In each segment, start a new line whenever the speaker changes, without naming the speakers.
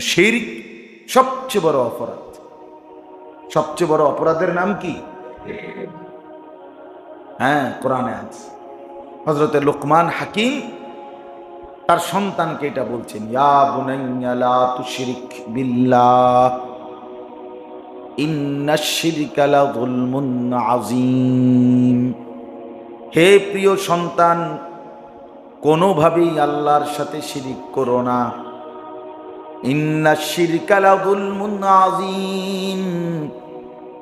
শিরিক সবচেয়ে বড় অপরাধ। সবচেয়ে বড় অপরাধের নাম কি? হ্যাঁ কোরআনে আছে হজরতে লোকমান হাকিম তার সন্তানকে এটা বলছেন, ইয়া বুনাইয়া লা তুশরিক বিল্লাহ ইন্নাশ শিরকা লাযুলমুন আযীম। হে প্রিয় সন্তান, কোনোভাবেই আল্লাহর সাথে শিরিক করো না।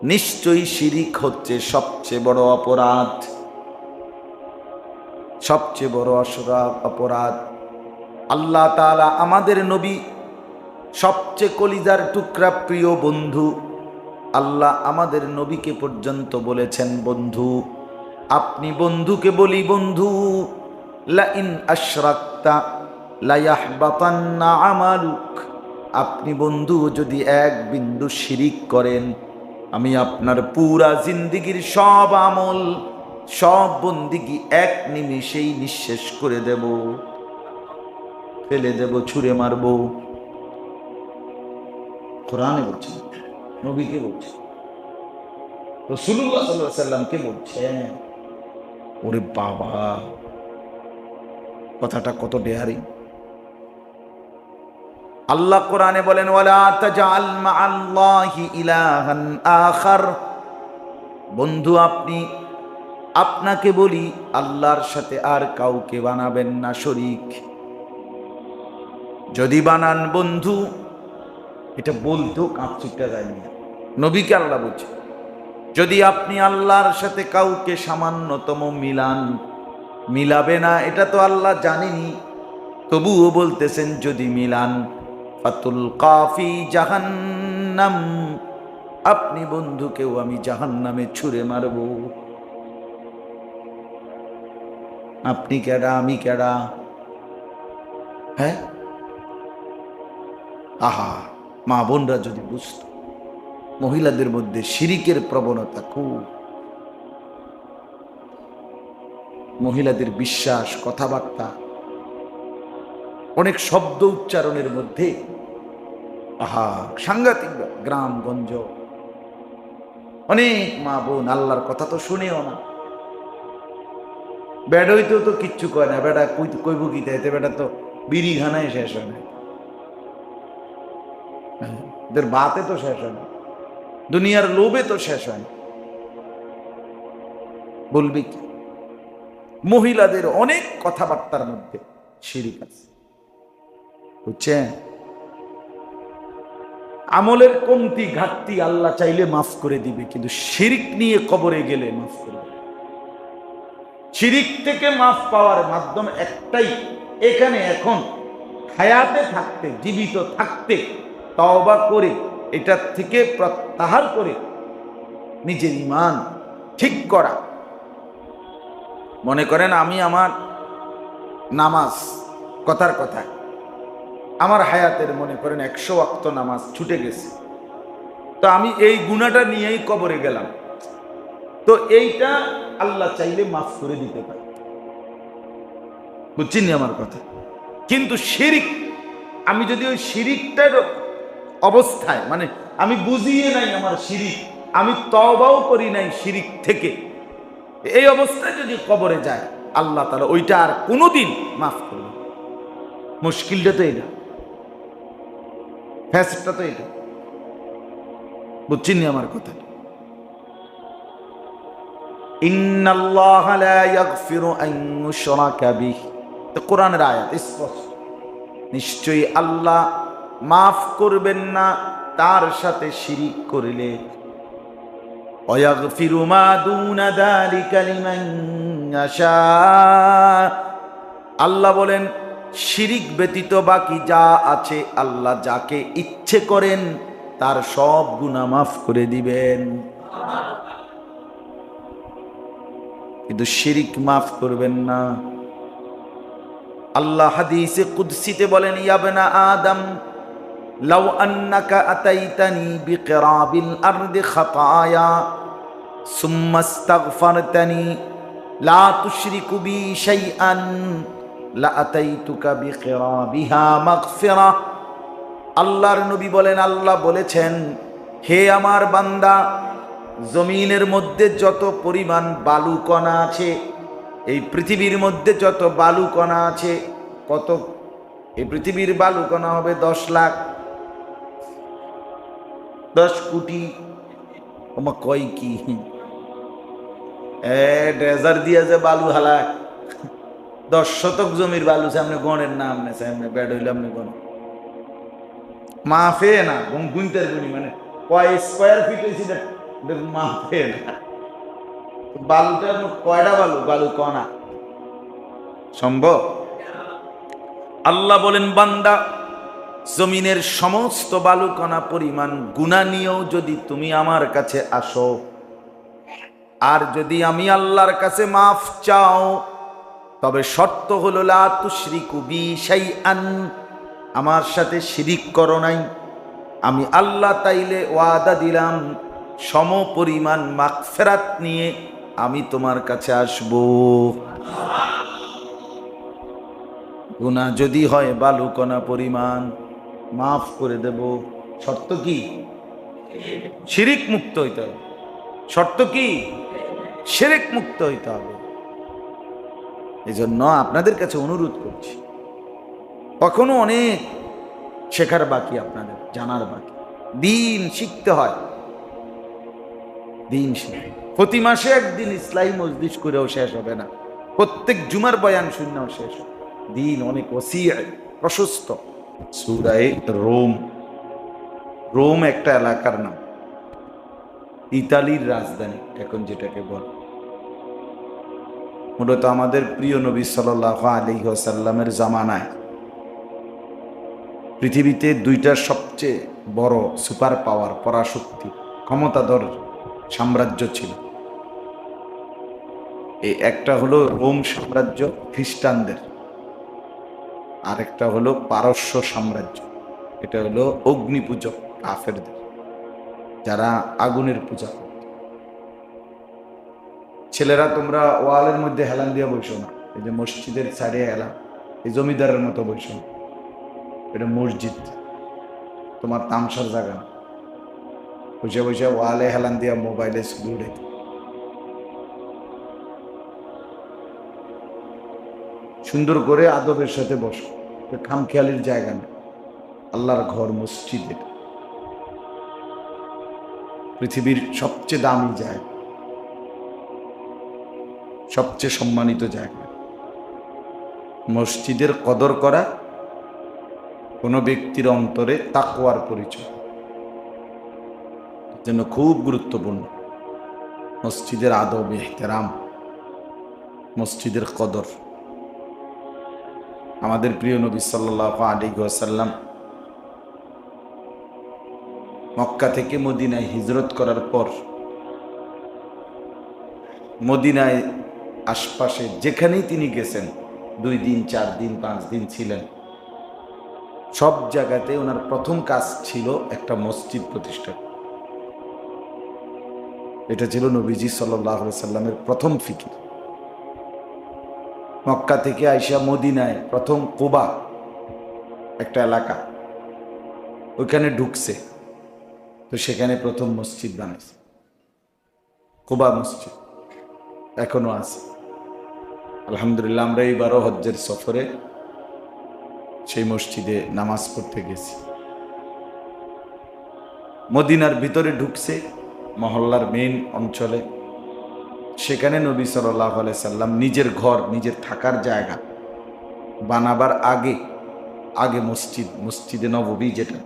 নিশ্চয়ই শিরিক হচ্ছে সবচেয়ে বড় অপরাধ। সবচেয়ে বড় অসরা অপরাধ। আল্লাহ তালা আমাদের নবী সবচেয়ে কলিজার টুকরা প্রিয় বন্ধু। আল্লাহ আমাদের নবীকে পর্যন্ত বলেছেন, বন্ধু, আপনি বন্ধুকে বলি বন্ধু লাইন আশরাক্তা লায়াহবাতান্না আমালুক। আপনি বন্ধু যদি এক বিন্দু শিরিক করেন, আমি আপনার পুরা জিন্দিগির সব আমল, সব বন্দিগি এক নিমিষেই নিঃশেষ করে দেব। ফেলে দেব, ছুঁড়ে মারব। কোরআনে বলছে, নবীকে বলছে রসুল্লাহ সাল্লাহ সাল্লামকে বলছেন ওরে বাবা, কথাটা কত ডেয়ারি আল্লাহ কোরআনে বলেন আখার। বন্ধু, আপনি, আপনাকে বলি, আল্লাহর সাথে আর কাউকে বানাবেন না শরিক। যদি বানান বন্ধু, এটা বলতেও কাঁপচুকটা যায়নি নবীকে আল্লাহ বলছে, যদি আপনি আল্লাহর সাথে কাউকে সামান্যতম মিলান, মিলাবে না, এটা তো আল্লাহ জানেনি তবুও বলতেছেন যদি মিলান। কাফি জাহান্নাম। আপনি বন্ধুকেও আমি জাহান্নামে ছুঁড়ে মারব। আপনি কেডা, আমি কেডা? হ্যাঁ? আহা, মা বোনরা যদি বুঝত, মহিলাদের মধ্যে শিরিকের প্রবণতা খুব। মহিলাদের বিশ্বাস, কথাবার্তা অনেক শব্দ উচ্চারণের মধ্যে আহা সাংঘাতিক। গ্রামগঞ্জ। অনেক মা বোন, আল্লাহর কথা তো শুনেও না। বেড হইতেও তো কিচ্ছু কয় না বেটা কই কইব কি তাইতে বেটা তো বিড়ি খানায় শেষ হয় না। এদের বাতে তো শেষ হয় না, দুনিয়ার লোভে তো শেষ হয় বলবি কি? মহিলাদের অনেক কথাবার্তার মধ্যে শিরিক আছে। বুঝছেন? আমলের কমতি, ঘাটতি আল্লাহ চাইলে মাফ করে দিবে, কিন্তু শিরিক নিয়ে কবরে গেলে মাফ করবে। শিরিক থেকে মাফ পাওয়ার মাধ্যম একটাই, এখানে এখন হায়াতে থাকতে, জীবিত থাকতে, তওবা করে, এটার থেকে প্রত্যাহার করে নিজের ইমান ঠিক করা। মনে করেন আমি আমার নামাজ কথার কথায় আমার হায়াতের মনে করেন একশো ওয়াক্ত নামাজ ছুটে গেছে। তো আমি এই গুণাটা নিয়েই কবরে গেলাম। তো এইটা আল্লাহ চাইলে মাফ করে দিতে পারে। বুঝছেন আমার কথা? কিন্তু শিরিক, আমি যদি ওই শিরিকটার অবস্থায় মানে আমি বুঝিয়ে নাই আমার শিরিক, আমি তবাও করি নাই শিরিক থেকে, এই অবস্থায় যদি কবরে যায়, আল্লাহ তালা ওইটা আর কোনোদিন মাফ করবে। মুশকিলটা তো এটা ফ্যাসটা তো এটা বুঝছেন আমার কথা? কোরআনের আয়াত স্পষ্ট। নিশ্চয়ই আল্লাহ মাফ করবেন না, তার সাথে শিরিক করলে। আল্লাহ বলেন শিরিক ব্যতীত বাকি যা আছে আল্লাহ যাকে ইচ্ছে করেন, তার সব গুনাহ মাফ করে দিবেন। কিন্তু শিরিক মাফ করবেন না। আল্লাহ হাদিসে কুদসিতে বলেন ইয়াবনা আদম, লাউ আন্নাকা আতাইতানি বিকিরাবিল আরদি খাতায়া, সুম্মা ইস্তাগফারতানি, লা তুশরিকু বি শাইআন। আল্লাহর নবী বলেন, আল্লাহ বলেছেন, হে আমার বান্দা, জমিনের মধ্যে যত পরিমাণ বালুকণা আছে, এই পৃথিবীর মধ্যে যত বালুকণা আছে, কত, এই পৃথিবীর বালুকণা হবে দশ লাখ, দশ কোটি, ওমা কয় কি? এ ড্রেজার দিয়ে যে বালু হালাক দশ শতক জমির বালু সামনে গণের নাম নে সামনে ব্যাড হইলে আপনি গণ। মাফে না গুন গুনতের গুনি মানে কয় স্কোয়ার ফিট হয়েছে মাফে না। বালুটা কয়টা বালু? বালু সম্ভব? আল্লাহ বলেন, বান্দা, জমিনের সমস্ত বালুকণা পরিমাণ গুণা নিয়েও যদি তুমি আমার কাছে আসো, আর যদি আমি আল্লাহর কাছে মাফ চাও তবে শর্ত হলো, লা তুশরিকু বি শাইআন আমার সাথে শিরিক করো নাই। আমি আল্লাহ তাইলে ওয়াদা দিলাম, সম পরিমাণ মাগফিরাত নিয়ে আমি তোমার কাছে আসব। গুনাহ যদি হয়, বালুকণা পরিমাণ মাফ করে দেব। শর্ত কি? শিরিক মুক্ত হইতে হবে। শর্ত কি? শিরিক মুক্ত হইতে হবে। এই জন্য আপনাদের কাছে অনুরোধ করছি। কখনো অনেক শেখার বাকি আপনাদের, জানার বাকি। দিন শিখতে হয়। দিন শিখে। প্রতি মাসে একদিন ইসলাই মজলিস করেও শেষ হবে না। প্রত্যেক জুমার বয়ান শূন্যও শেষ। দিন অনেক ওসিয়া, প্রশস্ত। সুরায় রোম। রোম একটা এলাকার নাম। ইতালির রাজধানী, এখন যেটাকে বল। মূলত আমাদের প্রিয় নবী সাল্লাহ আলী সাল্লামের জামানায়। পৃথিবীতে দুইটা সবচেয়ে বড় সুপার পাওয়ার, পরাশক্তি, ক্ষমতাধর সাম্রাজ্য ছিল। এই একটা হলো রোম সাম্রাজ্য, খ্রিস্টানদের। আরেকটা হলো পারস্য সাম্রাজ্য। এটা হলো অগ্নিপূজক কাফেরদের, যারা আগুনের পূজা ছেলেরা তোমরা ওয়ালের মধ্যে হেলান দিয়ে বসো না। এই যে মসজিদের সাইডে হেলান, এই জমিদারের মতো বসো না। এটা মসজিদ, তোমার তামসার জায়গা না। বসে বসে ওয়ালে হেলান দিয়া মোবাইলে উড়াইতে সুন্দর করে আদবের সাথে বসো খামখেয়ালির জায়গা নেই আল্লাহর ঘর মসজিদের পৃথিবীর সবচেয়ে দামি জায়গা। সবচেয়ে সম্মানিত জায়গা। মসজিদের কদর করা কোনো ব্যক্তির অন্তরে তাকওয়ার পরিচয়। জন্য খুব গুরুত্বপূর্ণ। মসজিদের আদব, এহতেরাম, মসজিদের কদর। আমাদের প্রিয় নবী সাল্লাহ আলী সাল্লাম মক্কা থেকে মদিনায় হিজরত করার পর মদিনায় আশপাশে যেখানেই তিনি গেছেন, দুই দিন, চার দিন, পাঁচ দিন ছিলেন। সব জায়গাতে ওনার প্রথম কাজ ছিল একটা মসজিদ প্রতিষ্ঠা এটা ছিল নবীজি সাল্লাহ সাল্লামের প্রথম ফিকির। মক্কা থেকে আইসা মদিনায় প্রথম কোবা একটা এলাকা, ওইখানে ঢুকছে, তো সেখানে প্রথম মসজিদ বানাইছে। কোবা মসজিদ এখনও আছে। আলহামদুলিল্লাহ, আমরা এইবারও হজ্জের সফরে সেই মসজিদে নামাজ পড়তে গেছি। মদিনার ভিতরে ঢুকছে মহল্লার মেইন অঞ্চলে। সেখানে নবী সাল্লাহ সাল্লাম নিজের ঘর, নিজের থাকার জায়গা বানাবার আগে আগে মসজিদ, মসজিদে নববী যেটা,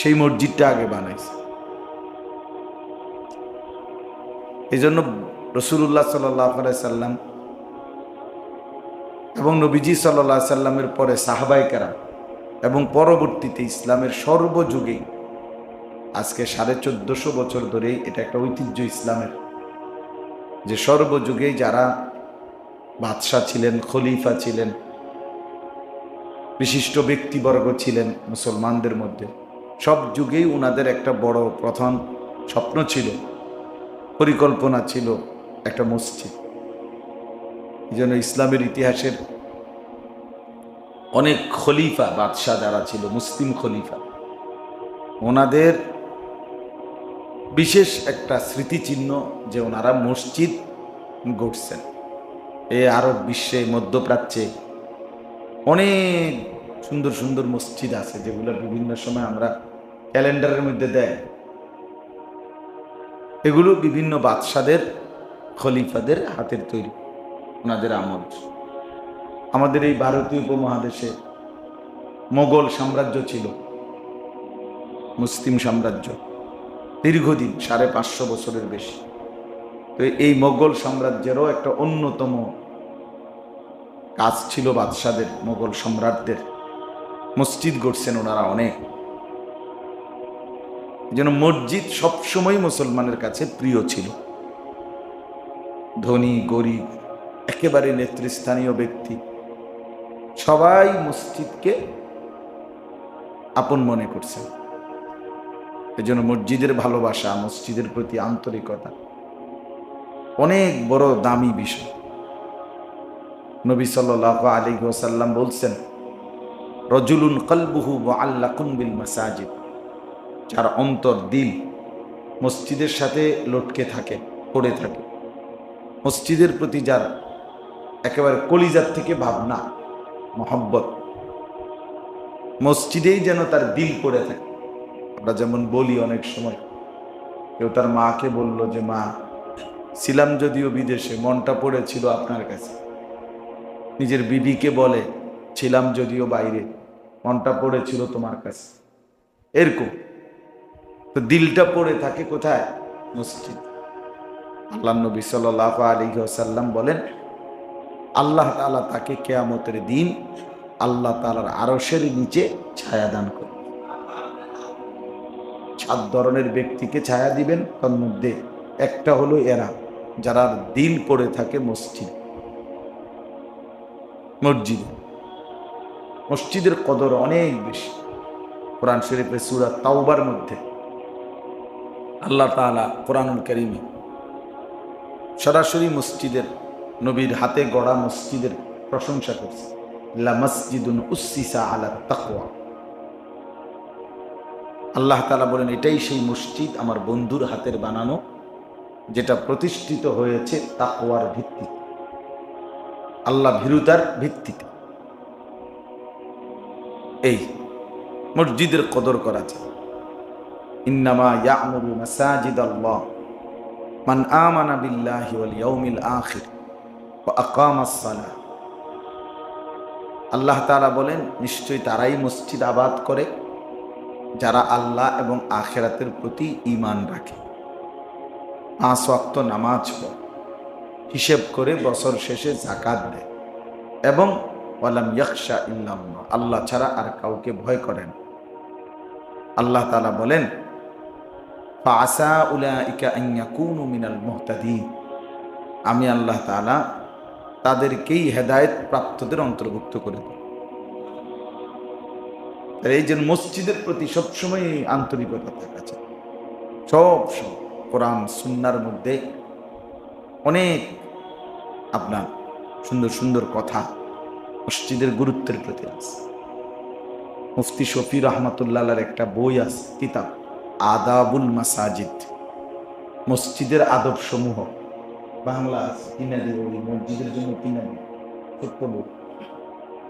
সেই মসজিদটা আগে বানাইছে। এই জন্য রসুল্লাহ সাল্লাহ সাল্লাম এবং নবীজি সাল্লাহ সাল্লামের পরে সাহাবাইকারা এবং পরবর্তীতে ইসলামের সর্বযুগেই আজকে সাড়ে চোদ্দশো বছর ধরেই এটা একটা ঐতিহ্য ইসলামের, যে সর্বযুগেই যারা বাদশাহ ছিলেন, খলিফা ছিলেন, বিশিষ্ট ব্যক্তিবর্গ ছিলেন মুসলমানদের মধ্যে, সব যুগেই ওনাদের একটা বড় প্রথম স্বপ্ন ছিল, পরিকল্পনা ছিল একটা মসজিদ। এই জন্য ইসলামের ইতিহাসের অনেক খলিফা বাদশাহ যারা ছিল, মুসলিম খলিফা, ওনাদের বিশেষ একটা স্মৃতিচিহ্ন যে ওনারা মসজিদ গড়ছেন। এ আরব বিশ্বে, মধ্যপ্রাচ্যে অনেক সুন্দর সুন্দর মসজিদ আছে যেগুলো বিভিন্ন সময় আমরা ক্যালেন্ডারের মধ্যে দেয় এগুলো বিভিন্ন বাদশাদের খলিফাদের হাতের তৈরি, ওনাদের আমল। আমাদের এই ভারতীয় উপমহাদেশে মোগল সাম্রাজ্য ছিল, মুসলিম সাম্রাজ্য, দীর্ঘদিন, সাড়ে পাঁচশো বছরের বেশি। তো এই মোগল সাম্রাজ্যেরও একটা অন্যতম কাজ ছিল বাদশাদের, মোগল সম্রাটদের। মসজিদ গড়ছেন ওনারা অনেক। যেন মসজিদ সবসময় মুসলমানের কাছে প্রিয় ছিল। ধনী, গরিব, একেবারে নেতৃস্থানীয় ব্যক্তি, সবাই মসজিদকে আপন মনে করছে। এই জন্য মসজিদের ভালোবাসা, মসজিদের প্রতি আন্তরিকতা, অনেক বড় দামি বিষয়। নবী সাল আলী ওসাল্লাম বলছেন, রজুলুন কলবুহু আল্লাহ বিল মাসাজিদ যার অন্তর দিল মসজিদের সাথে লটকে থাকে, পড়ে থাকে। মসজিদের প্রতি যার একেবারে কলিজার থেকে ভাবনা, মহব্বত, মসজিদেই যেন তার দিল পড়ে থাকে। আমরা যেমন বলি অনেক সময়, কেউ তার মাকে বলল যে, মা, ছিলাম যদিও বিদেশে, মনটা পড়েছিল আপনার কাছে। নিজের বিবিকে বলে, ছিলাম যদিও বাইরে, মনটা পড়েছিল তোমার কাছে। এরকম। তো দিলটা পড়ে থাকে কোথায়? মসজিদ। আল্লাহ নবী সাল আলী সাল্লাম বলেন, আল্লাহ তালা তাকে কেয়ামতের দিন আল্লাহ তালার আরসের নিচে ছায়া দান করে সাত ধরনের ব্যক্তিকে ছায়া দিবেন, তার মধ্যে একটা হলো এরা, যারা দিল পড়ে থাকে মসজিদ। মসজিদ। মসজিদের কদর অনেক বেশি। কোরআন শরীফের সুরা তাওবার মধ্যে। আল্লাহ তাআলা কোরআনুল করিমে সরাসরি মসজিদের নবীর হাতে গড়া মসজিদের প্রশংসা করছে। লা মসজিদুন উসিসা আলা তাকওয়া। আল্লাহ তালা বলেন, এটাই সেই মসজিদ আমার বন্ধুর হাতের বানানো, যেটা প্রতিষ্ঠিত হয়েছে তাকওয়ার ভিত্তিতে। আল্লাহ ভীরুতার ভিত্তিতে। এই মসজিদের কদর করা যায়। ইন্নামা ইয়ামুরু মাসাজিদ আল্লাহ মান আমানা বিল্লাহি ওয়াল ইয়াউমিল আখির ওয়া আকামাস আল্লাহ তাআলা বলেন, নিশ্চয়ই তারাই মসজিদ আবাদ করে, যারা আল্লাহ এবং আখেরাতের প্রতি ঈমান রাখে। পাঁচ ওয়াক্ত নামাজ পড়ে, হিসেব করে বছর শেষে জাকাত দেয় এবং ওয়ালাম ইয়াকশা ইল্লাল্লাহ, আল্লাহ ছাড়া আর কাউকে ভয় করেন আল্লাহ তাআলা বলেন ইয়াকুনু মিনাল মুহতাদিন আমি আল্লাহ তাআলা তাদেরকেই হেদায়েত প্রাপ্তদের অন্তর্ভুক্ত করে দিই। এই যে মসজিদের প্রতি সবসময় আন্তরিকতা থাকা চাই সব কোরআন, সুন্নার মধ্যে অনেক আপনার সুন্দর সুন্দর কথা মসজিদের গুরুত্বের প্রতি আছে। মুফতি শফি রহমতুল্লাহর একটা বই আছে, কিতাব। আদাবুল মাসাজিদ। মসজিদের আদব সমূহ বাংলা কিনে দেবে মসজিদের জন্য কিনে দেবে ছোট্ট বই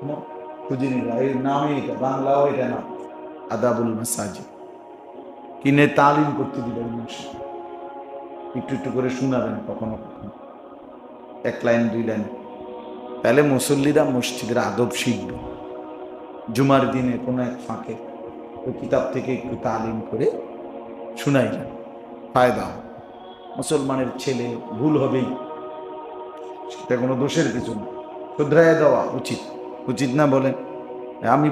না, খুঁজে নিল। এর নামই এটা বাংলাও এটা নাম আদাবুল মাসাজিদ। কিনে তালিম করতে মানুষ। একটু একটু করে শোনাবেন কখনো কখনো। এক লাইন দুই লাইন। তাহলে মুসল্লিরা মসজিদের আদব শিখবে। জুমার দিনে কোনো এক ফাঁকে ওই কিতাব থেকে একটু তালিম করে শুনাইলেন ফায়দা। মুসলমানের ছেলে ভুল হবেই। সেটা কোনো দোষের কিছু না। শুধরায় দেওয়া উচিত। উচিত না বলেন আমি